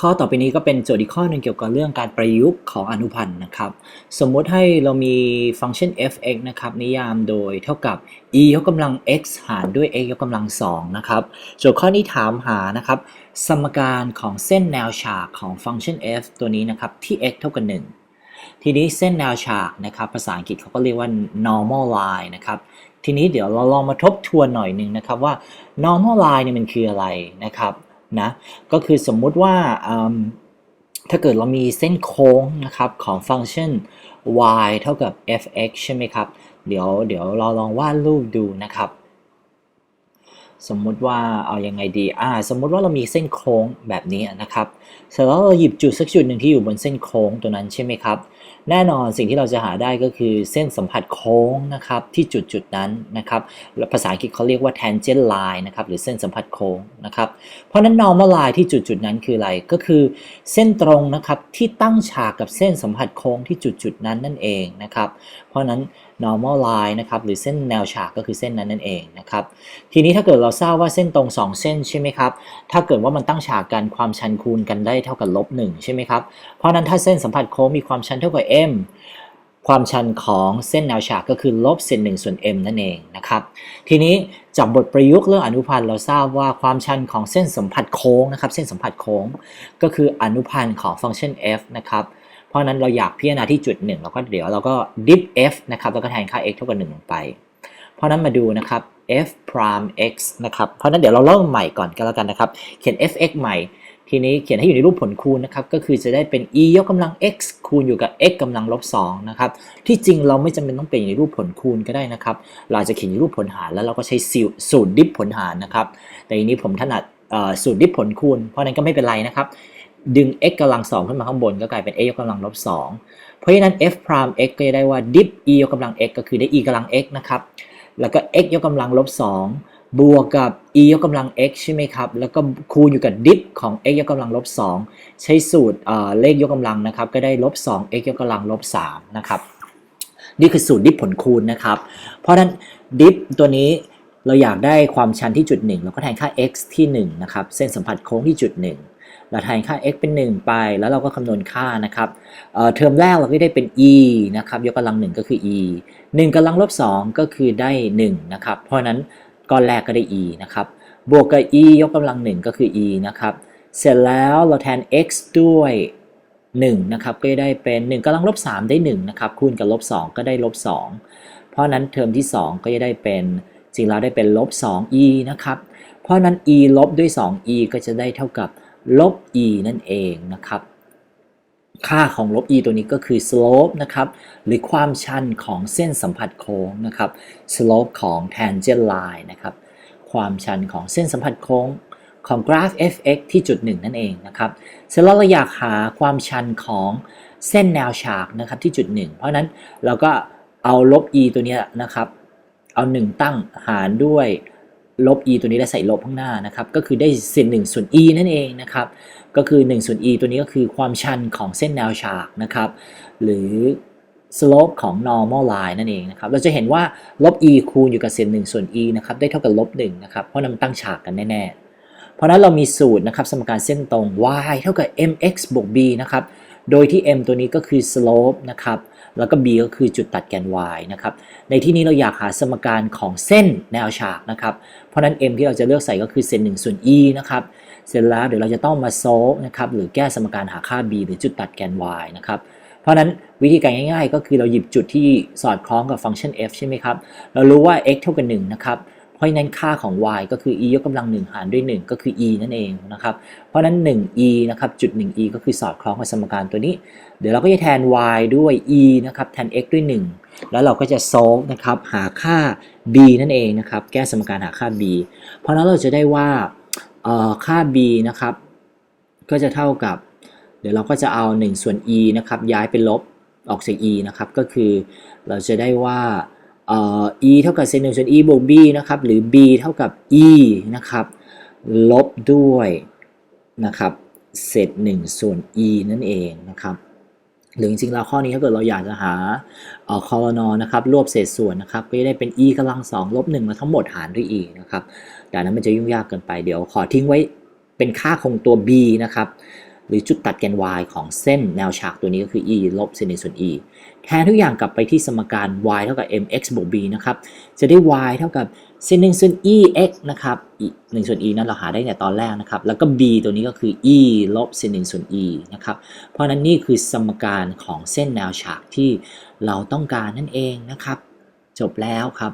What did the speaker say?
ข้อต่อไปนี้ก็เป็นโจทย์อีกข้อหนึ่งเกี่ยวกับเรื่องการประยุกต์ของอนุพันธ์นะครับ สมมุติให้เรามีฟังก์ชัน f(x) นะครับ นิยามโดยเท่ากับ e ยกกำลัง x หารด้วย x ยกกำลัง2นะครับ โจทย์ข้อนี้ถามหานะครับ สมการของเส้นแนวฉากของฟังก์ชัน f ตัวนี้นะครับ ที่ x เท่ากับ 1 ทีนี้เส้นแนวฉากนะครับ ภาษาอังกฤษเขาก็เรียกว่า normal line นะครับ ทีนี้เดี๋ยวเราลองมาทบทวนหน่อยหนึ่งนะครับว่า normal line เนี่ยมันคืออะไรนะครับ นะก็คือสมมุติว่าถ้าเกิดเรามีเส้นโค้งนะครับของฟังก์ชัน y เท่ากับ f(x) ใช่ไหมครับ เดี๋ยวเดี๋ยวเราลองวาดรูปดูนะครับ สมมุติว่าเอายังไงดีอ่าสมมุติว่าเรามีเส้นโค้งแบบนี้นะครับเสร็จแล้วเราหยิบจุดสักจุดหนึ่งที่อยู่บนเส้นโค้งตัวนั้นใช่ไหมครับแน่นอนสิ่งที่เราจะหาได้ก็คือเส้นสัมผัสโค้งนะครับที่จุดจุดนั้นนะครับภาษาอังกฤษเขาเรียกว่า tangent line นะครับหรือเส้นสัมผัสโค้งนะครับเพราะนั้น normal line ที่จุดจุดนั้นคืออะไรก็คือเส้นตรงนะครับที่ตั้งฉากกับเส้นสัมผัสโค้งที่จุดจุดนั้นนั่นเองนะครับเพราะนั้น normal line นะครับหรือเส้นแนวฉากก็คือเส้นนั้นนั่นเองนะครับทีนี้ถ้าเกิดเราทราบว่าเส้นตรง 2 เส้นใช่ไหมครับถ้าเกิดว่ามันตั้งฉากกันความชันคูณกันได้เท่ากับลบ1ใช่ไหมครับเพราะฉะนั้นถ้าเส้นสัมผัสโค้งมีความชันเท่ากับ m ความชันของเส้นแนวฉากก็คือลบเศษ1ส่วน m นั่นเองนะครับ ทีนี้จากบทประยุกต์เรื่องอนุพันธ์เราทราบว่าความชันของเส้นสัมผัสโค้งนะครับ เส้นสัมผัสโค้ง ก็คืออนุพันธ์ของฟังก์ชัน f นะครับ เพราะนั้นเราอยากพิจารณาที่จุด1เราก็เดี๋ยวเราก็ dip f นะครับ แล้วก็แทนค่า x เท่ากับ1ลงไป เพราะนั้นมาดูนะครับ f prime x นะครับ เพราะนั้นเดี๋ยวเราเริ่มใหม่ก่อนก็แล้วกันนะครับ เขียน fx ใหม่ ทีนี้เขียนให้อยู่ในรูปผลคูณนะครับก็คือจะได้เป็น e ยกกำลัง x คูณอยู่กับ x กำลังลบ2นะครับที่จริงเราไม่จำเป็นต้องเป็นอยู่ในรูปผลคูณก็ได้นะครับเราจะเขียนในรูปผลหารแล้วเราก็ใช้สูตรดิฟผลหารนะครับแต่ทีนี้ผมถนัดสูตรดิฟผลคูณ เพราะนั้นก็ไม่เป็นไรนะครับดึง x กำลัง2ขึ้นมาข้างบนก็กลายเป็น x ยกกำลังลบ2เพราะฉะนั้น f prime x ก็จะได้ว่า dip e ยกกำลัง x ก็คือได้ e กำลัง x นะครับแล้วก็ x ยกกำลังลบ2 บวกกับ e ยกกำลัง x ใช่ไหมครับ แล้วก็คูณอยู่กับ dip ของ x ยกกำลังลบ2ใช้สูตรเลขยกกำลังนะครับ ก็ได้ลบ2 x ยกกำลังลบ3นะครับ นี่คือสูตรดิฟผลคูณนะครับ เพราะฉะนั้นดิฟตัวนี้เราอยากได้ความชันที่จุด 1 เราก็แทนค่า x ที่ 1 นะครับ เส้นสัมผัสโค้งที่จุด 1 เราแทนค่า x เป็น 1 ไป แล้วเราก็คำนวณค่านะครับเเทอมแรกเราก็ได้เป็น e นะครับ ยกกำลัง 1 ก็คือ e 1กำลังลบ2ก็คือได้ 1 นะครับ เพราะนั้น ก้อนแรกก็ได้ e นะครับ บวกกับ e ยกกำลัง1ก็คือ e นะครับ เสร็จแล้วเราแทน x ด้วย1นะครับก็ได้เป็น 1กำลังลบ3ได้1นะครับคูณกับลบ2ก็ได้ลบ2เพราะนั้นเทอมที่ 2 ก็จะได้เป็นจริงแล้วได้เป็นลบ 2e นะครับ เพราะฉะนั้น e ลบด้วย 2e ก็จะได้เท่ากับลบ e นั่นเองนะครับ ค่าของลบ e ตัวนี้ก็คือ slope นะครับ หรือความชันของเส้นสัมผัสโค้งนะครับ slope ของ tangent line นะครับ ความชันของเส้นสัมผัสโค้งของกราฟ f(x) ที่จุดหนึ่งนั่นเองนะครับ เสร็จแล้วเราอยากหาความชันของเส้นแนวฉากนะครับที่จุดหนึ่งเพราะนั้นเราก็เอาลบ e ตัวนี้นะครับ เอา 1 ตั้งหารด้วย ลบ e ตัวนี้แล้วใส่ลบข้างหน้านะครับก็คือได้เศษ1ส่วน e นั่นเองนะครับก็คือ1ส่วน e ตัวนี้ก็คือความชันของเส้นแนวฉากนะครับหรือ slope ของ normal line นั่นเองนะครับ เราจะเห็นว่าลบ e คูณอยู่กับเศษ1ส่วน e นะครับ ได้เท่ากับลบ1นะครับ เพราะนั้นมันตั้งฉากกันแน่ ๆ เพราะฉะนั้นเรามีสูตรนะครับ สมการเส้นตรง y เท่ากับ mx บวก b นะครับ โดยที่ m ตัวนี้ก็คือ slope นะครับ แล้วก็ b ก็คือจุดตัดแกน y นะครับ ในที่นี้เราอยากหาสมการของเส้นแนวฉากนะครับ เพราะนั้น m ที่เราจะเลือกใส่ก็คือเซน1ส่วน e นะครับ เสร็จแล้วเดี๋ยวเราจะต้องมาโซฟนะครับ หรือแก้สมการหาค่า b หรือจุดตัดแกน y นะครับ เพราะนั้นวิธีการง่าย ๆ ก็คือเราหยิบจุดที่สอดคล้องกับฟังก์ชัน f ใช่ไหมครับ เรารู้ว่า x เท่ากับ1นะครับ ราะฉะนั้นค่าของ y ก็คือ e ยกกำลัง 1 หารด้วย 1 ก็คือ e นั่นเองนะครับ เพราะนั้น 1e นะครับจุด 1e ก็คือสอดคล้องกับสมการตัวนี้ เดี๋ยวเราก็จะแทน y ด้วย e นะครับแทน x ด้วย 1 แล้วเราก็จะ solve นะครับหาค่า b นั่นเองนะครับ แก้สมการหาค่า b เพราะนั้นเราจะได้ว่าเอ่อค่า b นะครับ ก็จะเท่ากับ เดี๋ยวเราก็จะเอา 1 ส่วน e นะครับย้ายเป็นลบออกจาก e นะครับก็คือเราจะได้ว่า e เท่ากับเศษ1ส่วน e บวก b นะครับ หรือ b เท่ากับ e นะครับ ลบด้วยนะครับ เศษ1ส่วน e นั่นเองนะครับหรือจริงๆแล้วข้อนี้ถ้าเกิดเราอยากจะหาคอลนอนะครับรวบเศษส่วนนะครับก็จะได้เป็น e กำลัง2ลบ1มาทั้งหมดหารด้วย e นะครับแต่นนั้นมันจะยุ่งยากเกินไปเดี๋ยวขอทิ้งไว้เป็นค่าคงตัว b นะครับ หรือจุดตัดแกน y ของเส้นแนวฉากตัวนี้ก็คือ e ลบเซนหนึ่งส่วน e แทนทุกอย่างกลับไปที่สมการ y เท่ากับ mx บวก b นะครับ จะได้ y เท่ากับเซนหนึ่งส่วน e x นะครับ e หนึ่งส่วน e นั้นเราหาได้ในตอนแรกนะครับ แล้วก็ b ตัวนี้ก็คือ e ลบเซนหนึ่งส่วน e นะครับ เพราะนั้นนี่คือสมการของเส้นแนวฉากที่เราต้องการนั่นเองนะครับ จบแล้วครับ